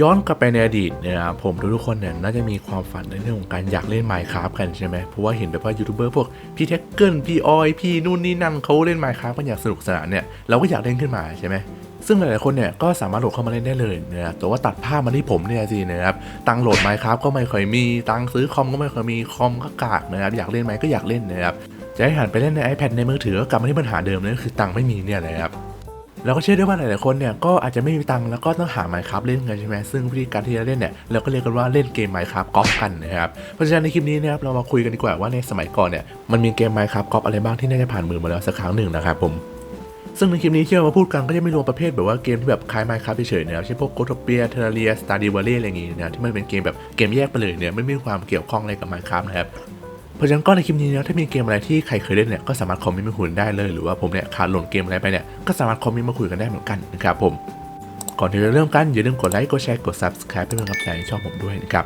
ย้อนกลับไปในอดีตเนี่ยนะครับผมทุกๆคนเนี่ยน่าจะมีความฝันในเรื่องของการอยากเล่น Minecraft กันใช่ไหมเพราะว่าเห็นแบบว่ายูทูบเบอร์พวกพี่เทคเกิลพี่ออยพี่นู่นนี่นั่นเขาเล่น Minecraft กันอย่างสนุกสนานเนี่ยเราก็อยากเล่นขึ้นมาใช่ไหมซึ่งหลายๆคนเนี่ยก็สามารถโหลดเข้ามาเล่นได้เลยนะครับแต่ว่าตัดภาพมาที่ผมเนี่ยสินะครับ ตังโหลด Minecraft ก็ไม่ค่อยมี ตังซื้อคอมก็ไม่ค่อยมี คอมก็กากนะครับ อยากเล่นไหมก็อยากเล่นนะครับ จะให้หันไปเล่นใน iPad ในมือถือก็กลับมาที่ปัญหาเดิมเลยก็คือตังไม่มีเนี่ยนะครับ เราก็เชื่อได้ว่าหลายๆคนเนี่ยก็อาจจะไม่มีตังค์แล้วก็ต้องหา Minecraft เล่นกันใช่ไหมซึ่งวิธีการที่จะเล่นเนี่ยเราก็เรียกกันว่าเล่นเกม Minecraft กอล์ฟกันนะครับเพราะฉะนั้นในคลิปนี้นะครับเรามาคุยกันดีกว่าว่าในสมัยก่อนเนี่ยมันมีเกม Minecraft กอล์ฟอะไรบ้างที่น่าจะผ่านมือมาแล้วสักครั้งหนึ่งนะครับผมซึ่งในคลิปนี้ที่เรามาพูดกันก็จะไม่รวมประเภทแบบว่าเกมที่แบบคล้าย Minecraft เฉยๆนะครับเช่นพวก g o t o p i a Terraria Stardew Valley อะไรอย่างงี้นะที่มันเป็นเกมแบบเกมแยกไปเลยเนี่ยไม่มีความเกี่ยวข้องอะไรกับ Minecraft นะครับ เพราะฉะนั้นก็ในคลิปนี้นะถ้ามีเกมอะไรที่ใครเคยเล่นเนี่ยก็สามารถคอมเมนต์มาคุยได้เลยหรือว่าผมเนี่ยขาดหล่นเกมอะไรไปเนี่ยก็สามารถคอมเมนต์มาคุยกันได้เหมือนกันนะครับผมก่อนที่จะเริ่มกันอย่าลืมกดไลค์กดแชร์กด subscribe เพื่อเป็นกำลังใจให้ช่องผมด้วยนะครับ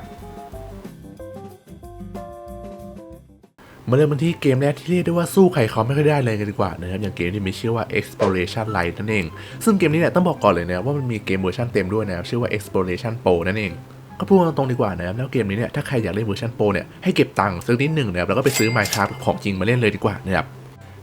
มาเริ่มกันที่เกมแรกที่เรียกได้ว่าสู้ใครเขาไม่ค่อยได้เลยกันดีกว่านะครับอย่างเกมที่มีชื่อว่า exploration light นั่นเอง ซึ่งเกมนี้เนี่ยต้องบอกก่อนเลยนะว่ามันมีเกมเวอร์ชันเต็มด้วยนะครับชื่อว่า exploration pro นั่นเอง ก็พูดตรงๆดีกว่านะครับแล้วเกมนี้เนี่ยถ้าใครอยากเล่นเวอร์ชันโปรเนี่ยให้เก็บตังค์สักนิดหนึ่งนะครับแล้วก็ไปซื้อ Minecraft ของจริงมาเล่นเลยดีกว่านะครับ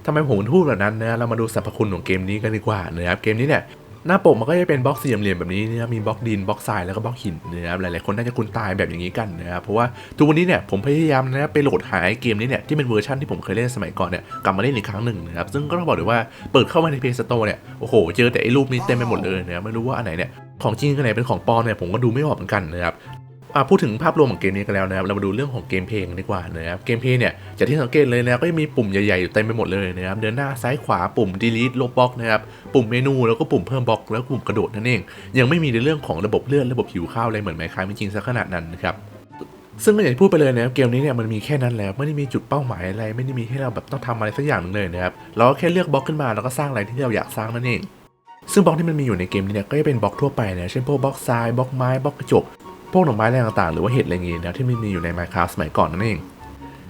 ทำไมผมพูดแบบนั้นนะเรามาดูสรรพคุณของเกมนี้กันดีกว่านะครับเกมนี้เนี่ยหน้าปกมันก็จะเป็นบล็อกสี่เหลี่ยมแบบนี้นะครับมีบล็อกดินบล็อกทรายแล้วก็บล็อกหินนะครับหลายๆคนน่าจะคุ้นตายแบบอย่างนี้กันนะครับเพราะว่าทุกวันนี้เนี่ยผมพยายามนะครับไปโหลดหาไอ้เกมนี้เนี่ยที่เป็นเวอร์ชันที่ผมเคยเล่นสมัยก่อนเนี่ยกลับมาเล่นอีกครั้งหนึ่งนะครับซึ่งก็ต้องบอกเลยว่าเปิดเข้ามาใน Play Store เนี่ยโอ้โหเจอแต่ไอ้รูปนี้เต็มไปหมดเลยนะไม่รู้ว่าอันไหนเนี่ย ของจริงอันไหนเป็นของปลอมเนี่ยผมก็ดูไม่ออกเหมือนกันนะครับอะพูดถึงภาพรวมของเกมนี้กันแล้วนะครับเรามาดูเรื่องของเกมเพลงดีกว่านะครับเกมเพลงเนี่ยจากที่สังเกตเลยนะก็จะมีปุ่มใหญ่ๆอยู่เต็มไปหมดเลยนะครับเดินหน้าซ้ายขวาปุ่ม delete ลบบล็อกนะครับปุ่มเมนูแล้วก็ปุ่มเพิ่มบล็อกแล้วปุ่มกระโดดนั่นเอง ยังไม่มีในเรื่องของระบบเลื่อนระบบหิวข้าวอะไรเหมือนไมค์คายจริงซะขนาดนั้นนะครับซึ่งก็อย่างที่พูดไปเลยนะครับเกมนี้เนี่ยมันมีแค่นั้นแล้วไม่ได้มีจุดเป้าหมายอะไร ไม่ได้มีให้เราแบบต้องทำอะไรสักอย่างนึงเลยนะครับเราก็แค่เลือกบล็อกขึ้นมาแล้วก็สร้างอะไรที่เราอยากสร้างนั่นเอง ซึ่งบล็อกที่มันมีอยู่ในเกมนี้เนี่ยก็จะเป็นบล็อกทั่วไปนะเช่นพวกบล็อกทรายบล็อกไม้บล็อกกระจกพวกหน่อไม้อะไรต่างๆ หรือว่าเห็ดอะไรอย่างงี้ยนะที่มันมีอยู่ใน Minecraft สมัยก่อนนั่นเอง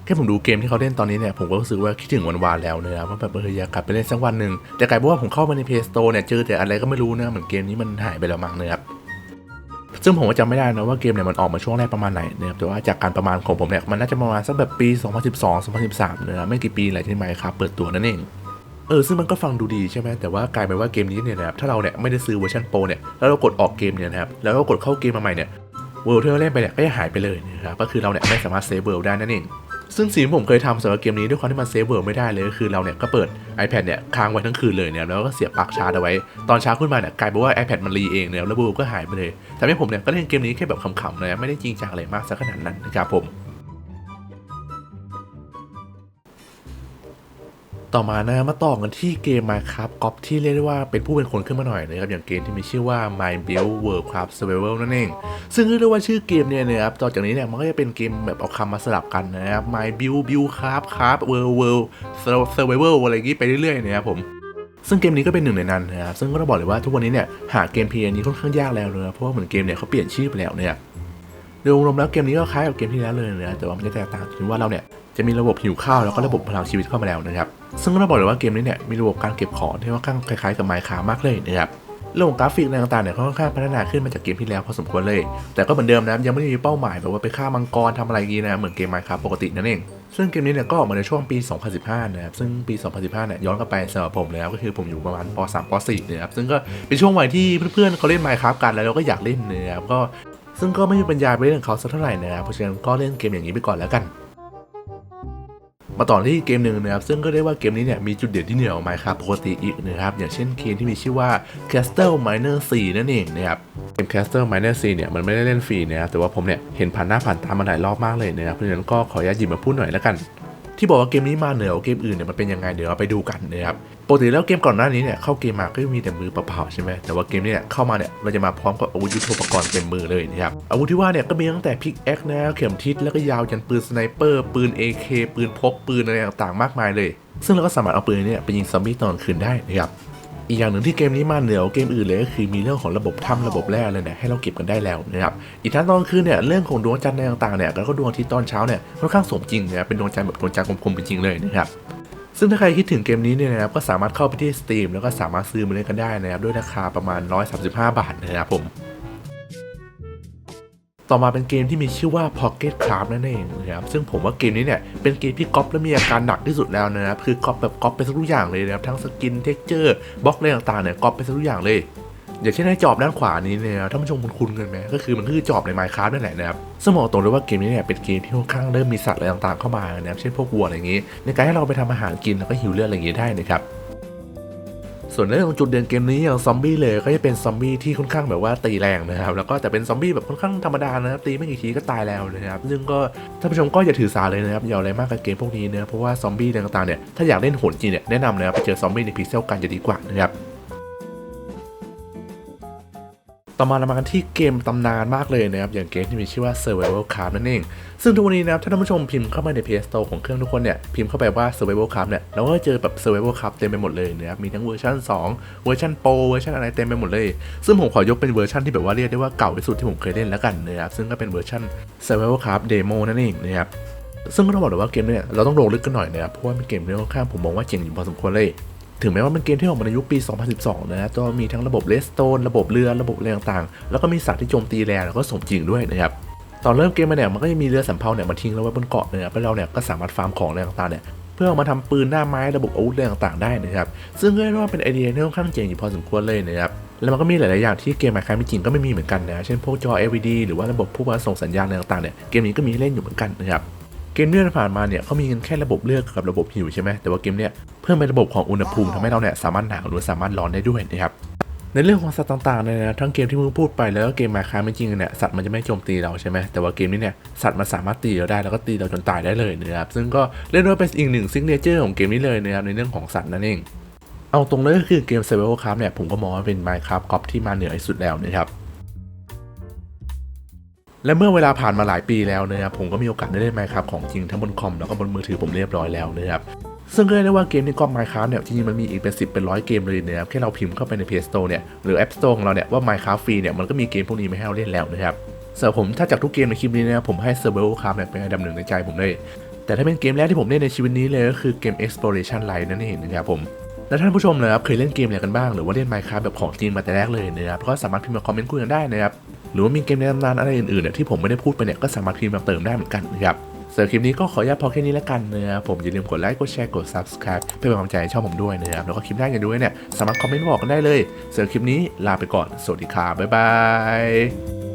แค่ผมดูเกมที่เขาเล่นตอนนี้เนี่ยผมก็รู้สึกว่าคิดถึงวันวานแล้วนะว่าแบบเอออยากกลับไปเล่นสักวันหนึ่งแต่กลายเป็นว่าผมเข้ามาใน Play Store เนี่ยเจอแต่อะไรก็ไม่รู้นะเหมือนเกมนี้มันหายไปแล้วมั้งนะครับซึ่งผมก็จำไม่ได้นะว่าเกมเนี่ยมันออกมาช่วงแรกประมาณไหนนะครับแต่ว่าจากการประมาณของผมเนี่ยมันน่าจะประมาณสักแบบปี 2012 2013นะไม่กี่ปีหละที่ Minecraft เปิดตัวนั่นเอง เออซึ่งมันก็ฟังดูดีใช่ไหมแต่ว่ากลายเป็นว่าเกมนี้เนี่ยนะครับถ้าเราเนี่ยไม่ได้ซื้อเวอร์ชันโปรเนี่ยแล้วเรากดออกเกมเนี่ยนะครับแล้วก็กดเข้าเกมมาใหม่เนี่ยเวิลด์ที่เราเล่นไปเนี่ยก็จะหายไปเลยนะครับก็คือเราเนี่ยไม่สามารถเซฟเวิลด์ได้นั่นเองซึ่งสิ่งที่ผมเคยทำสำหรับเกมนี้ด้วยความที่มันเซฟเวิลด์ไม่ได้เลยก็คือเราเนี่ยก็เปิด iPad เนี่ยค้างไว้ทั้งคืนเลยเนี่ยแล้วก็เสียบปลั๊กชาร์จเอาไว้ ตอนเช้าขึ้นมาเนี่ยกลายเป็นว่า iPad มันรีเองเนี่ยแล้วเวิลด์ก็หายไปเลยทำให้ผมเนี่ยก็เล่นเกมนี้แค่แบบขำๆนะไม่ได้จริงจังอะไรมากสักขนาดนั้นนะครับผม ต่อมานะมาต่อกันที่เกม Minecraft ก๊อปที่เรียกได้ว่าเป็นผู้เป็นคนขึ้นมาหน่อยนะครับอย่างเกมที่มีชื่อว่า Minecraft Worldcraft Survival นั่นเอง ซึ่งเรียกได้ว่าชื่อเกมเนี่ยนะครับต่อจากนี้เนี่ยมันก็จะเป็นเกมแบบเอาคำมาสลับกันนะครับ My Build Build Craft Craft World World Survival อะไรอย่างงี้ไปเรื่อยๆนะครับผมซึ่งเกมนี้ก็เป็นหนึ่งในนั้นนะครับซึ่งก็ต้องบอกเลยว่าทุกวันนี้เนี่ยหาเกมเพลย์นี้ค่อนข้างยากแล้วเลยนะเพราะว่าเหมือนเกมเนี่ยเขาเปลี่ยนชื่อไปแล้วเนี่ยโดยรวมแล้วเกมนี้ก็คล้ายกับเกมที่แล้วเลยนะแต่ว่ามันจะแตกต่างถึงว่าเราเนี่ยจะมีระบบหิวข้าวแล้วก็ระบบพลังชีวิตเข้ามาแล้วนะครับ ซึ่งก็ต้องบอกเลยว่าเกมนี้เนี่ยมีระบบการเก็บของที่ค่อนข้างคล้ายๆกับไมค์คามากเลยนะครับระบบกราฟิกอะไรต่างๆเนี่ยค่อนข้างพัฒนาขึ้นมาจากเกมที่แล้วพอสมควรเลย แต่ก็เหมือนเดิมนะยังไม่ได้มีเป้าหมายแบบว่าไปฆ่ามังกรทำอะไรงี้นะเหมือนเกมไมค์คาปกตินั่นเองซึ่งเกมนี้เนี่ยก็ออกมาในช่วงปี 2015 นะครับ ซึ่งปี 2015 เนี่ยย้อนกลับไปสำหรับผมแล้วก็คือผมอยู่ประมาณป .3 ป .4 นะครับ ซึ่งก็เป็นช่วงวัยที่เพื่อนๆเขาเล่น Minecraft กันแล้วเราก็อยากเล่นนะครับ ก็ซึ่งก็ไม่มีปัญญาไปเล่นเขาสักเท่าไหร่นะครับ เพราะฉะนั้นก็เล่นเกมอย่างนี้ไปก่อนแล้วกัน มาต่อที่เกมหนึ่งนะครับซึ่งก็ได้ว่าเกมนี้เนี่ยมีจุดเด่นที่เหนือกว่า Minecraft ปกติอีกนะครับอย่างเช่นเกมที่มีชื่อว่า Castle Miner 4 นั่นเองนะครับเกม Castle Miner 4 เนี่ยมันไม่ได้เล่นฟรีนะครับแต่ว่าผมเนี่ยเห็นผ่านหน้าผ่านตามาหลายรอบมากเลยนะครับเพราะฉะนั้นก็ขออนุญาตหยิบมาพูดหน่อยแล้วกัน ที่บอกว่าเกมนี้มาเหนือกว่าเกมอื่นเนี่ยมันเป็นยังไงเดี๋ยวเราไปดูกันนะครับปกติแล้วเกมก่อนหน้านี้เนี่ยเข้าเกมมาก็มีแต่มือเปล่าๆใช่ไหมแต่ว่าเกมนี้เนี่ยเข้ามาเนี่ยเราจะมาพร้อมกับอาวุธยุทโธปกรณ์เต็มมือเลยนะครับอาวุธที่ว่าเนี่ยก็มีตั้งแต่พิกแอคนะเข็มทิศแล้วก็ยาวยันปืนสไนเปอร์ปืน AK ปืนพกปืนอะไรต่างๆมากมายเลย ซึ่งเราก็สามารถเอาปืนเนี่ยไปยิงซอมบี้ตอนคืนได้นะครับ อีกอย่างหนึ่งที่เกมนี้มาเหนือกว่าเกมอื่นเลยก็คือมีเรื่องของระบบถ้ำระบบแร่เลยเนี่ยให้เราเก็บกันได้แล้วนะครับอีกทั้งตอนคืนเนี่ยเรื่องของดวงจันทร์ต่างๆเนี่ยแล้วก็ดวงอาทิตย์ตอนเช้าเนี่ยค่อนข้างสมจริงนะครับเป็นดวงจันทร์แบบดวงจันทร์กลมๆเป็นจริงเลยนะครับซึ่งถ้าใครคิดถึงเกมนี้เนี่ยนะครับก็สามารถเข้าไปที่ Steam แล้วก็สามารถซื้อมาเล่นกันได้นะครับด้วยราคาประมาณ 135 บาทนะครับผม ต่อมาเป็นเกมที่มีชื่อว่า Pocket Craft นั่นเองนะครับซึ่งผมว่าเกมนี้เนี่ยเป็นเกมที่ก๊อปและมีอาการหนักที่สุดแล้วนะครับคือก๊อปแบบก๊อปไปทุกอย่างเลยนะครับทั้งสกินเท็กเจอร์บล็อกอะไรต่างๆเนี่ยก๊อปไปทุกอย่างเลยอย่างเช่นในจอบด้านขวานี้เนี่ยท่านผู้ชมคุณคุ้นกันไหมก็คือมันคือจอบใน Minecraft นั่นแหละนะครับซึ่งตรงเลยว่าเกมนี้เนี่ยเป็นเกมที่ค่อนข้างเริ่มมีสัตว์อะไรต่างๆเข้ามานะครับเช่นพวกวัวอะไรอย่างนี้ ในการให้เราไปทำอาหารกินแล้วก็หิวเลือดอะไรอย่างนี้ได้นะครับ ส่วนเรื่องของจุดเด่นเกมนี้อย่างซอมบี้เลยก็จะเป็นซอมบี้ที่ค่อนข้างแบบว่าตีแรงนะครับแล้วก็แต่เป็นซอมบี้แบบค่อนข้างธรรมดานะครับตีไม่กี่ทีก็ตายแล้วนะครับซึ่งก็ท่านผู้ชมก็อย่าถือสาเลยนะครับอย่าอาอะไรมากกับเกมพวกนี้นะเพราะว่าซอมบี้ต่างๆเนี่ยถ้าอยากเล่นโหดจริงเนี่ยแนะนำนะครับไปเจอซอมบี้ในพิกเซลกันจะดีกว่านะครับ ต่อมาเรามากันที่เกมตำนานมากเลยนะครับอย่างเกมที่มีชื่อว่า Survival Craft นั่นเอง ซึ่งทุกวันนี้นะครับถ้าท่านผู้ชมพิมพ์เข้ามาใน Play Store ของเครื่องทุกคนเนี่ยพิมพ์เข้าไปว่า Survival Craft เนี่ยเราก็เจอแบบ Survival Craft เต็มไปหมดเลยนะครับมีทั้งเวอร์ชัน2 เวอร์ชันโปรเวอร์ชันอะไรเต็มไปหมดเลย ซึ่งผมขอยกเป็นเวอร์ชันที่แบบว่าเรียกได้ว่าเก่าที่สุดที่ผมเคยเล่นแล้วกันนะครับซึ่งก็เป็นเวอร์ชัน Survival Craft Demo นั่นเองนะครับซึ่งก็ต้องบอกเลยว่าเกมเนี่ยเราต้องลงลึกกันหน่อยนะครับเพราะว่าเป็นเกมที่ค่อนข้างผมมองว่าเจ๋งอยู่พอสมควรเลย ถึงแม้ว่าเป็นเกมที่ออกมาในยุคปี 2012 นะก็มีทั้งระบบเลสโตนระบบเรือระบบอะไรต่างๆ แล้วก็มีสัตว์ที่โจมตีแรงแล้วก็สมจริงด้วยนะครับตอนเริ่มเกมมาเนี่ยมันก็จะมีเรือสำเภาเนี่ยมาทิ้งเราไว้บนเกาะนะครับแล้วเราเนี่ยก็สามารถฟาร์มของอะไรต่างๆเนี่ยเพื่อเอามาทำปืนหน้าไม้ระบบอาวุธอะไรต่างๆได้นะครับซึ่งก็เรียกว่าเป็นไอเดียที่ค่อนข้างเจ๋งอยู่พอสมควรเลยนะครับแล้วมันก็มีหลายๆอย่างที่เกมมาคายไม่จริงก็ไม่มีเหมือนกันนะเช่นพวกจอ LED หรือว่าระบบผู้มาส่งสัญญาณอะไรต่างๆเนี่ยเกมนี้ก็มีเล่นอยู่เหมือนกันนะครับ เกมที่ผ่านมาเนี่ยเขามีกันแค่ระบบเลือกกับระบบหิวใช่ไหมแต่ว่าเกมเนี่ยเพิ่มเป็นระบบของอุณหภูมิทำให้เราเนี่ยสามารถหนาวหรือสามารถร้อนได้ด้วยนะครับในเรื่องของสัตว์ต่างๆเนี่ยนะทั้งเกมที่มึงพูดไปแล้วก็เกมมาค้าไม่จริงเนี่ยสัตว์มันจะไม่โจมตีเราใช่ไหมแต่ว่าเกมนี้เนี่ยสัตว์มันสามารถตีเราได้แล้วก็ตีเราจนตายได้เลยนะครับซึ่งก็เรียกได้ว่าเป็นอีกหนึ่งซิกเนเจอร์ของเกมนี้เลยนะครับในเรื่องของสัตว์นั่นเองเอาตรงเลยก็คือเกม Survival Craft เนี่ยผมก็มองว่าเป็น Minecraft กอปที่มาเหนือที่สุดแล้วนะครับ และเมื่อเวลาผ่านมาหลายปีแล้วนะครับผมก็มีโอกาสได้เล่น Minecraft ของจริงทั้งบนคอมแล้วก็บนมือถือผมเรียบร้อยแล้วนะครับซึ่งก็เรียกได้ว่าเกมในกล้อง Minecraft เนี่ยจริงๆมันมีอีกเป็น10เป็นร้อยเกมเลยนะครับแค่เราพิมพ์เข้าไปใน Play Store เนี่ยหรือ App Store ของเราเนี่ยว่า Minecraft ฟรีเนี่ยมันก็มีเกมพวกนี้มาให้เราเล่นแล้วนะครับสำหรับผมถ้าจากทุกเกมในคลิปนี้นะครับผมให้ Survival Craft เนี่ยเป็นอันดับหนึ่งในใจผมเลย แต่ถ้าเป็นเกมแรกที่ผมเล่นในชีวิตนี้เลยก็คือเกม Exploration Light นั่นเองนะครับผมแล้วท่านผู้ชมนะครับเคยเล่นเกมอะไรกันบ้างหรือว่าเล่น Minecraft แบบของจริงมาแต่แรกเลยนะครับก็สามารถพิมพ์มาคอมเมนต์คุยกันได้นะครับ หรือว่ามีเกมในตำนานอะไรอื่นๆเนี่ยที่ผมไม่ได้พูดไปเนี่ยก็สามารถพิมพ์มาเติมได้เหมือนกันนะครับสำหรับคลิปนี้ก็ขออนุญาตพอแค่นี้แล้วกันนะครับผมอย่าลืมกดไลค์กดแชร์กด subscribe เพื่อเป็นกำลังใจให้ช่องผมด้วยนะครับแล้วก็คลิปหน้ากันด้วยเนี่ยสามารถคอมเมนต์บอกกันได้เลยสำหรับคลิปนี้ลาไปก่อนสวัสดีครับบ๊ายบาย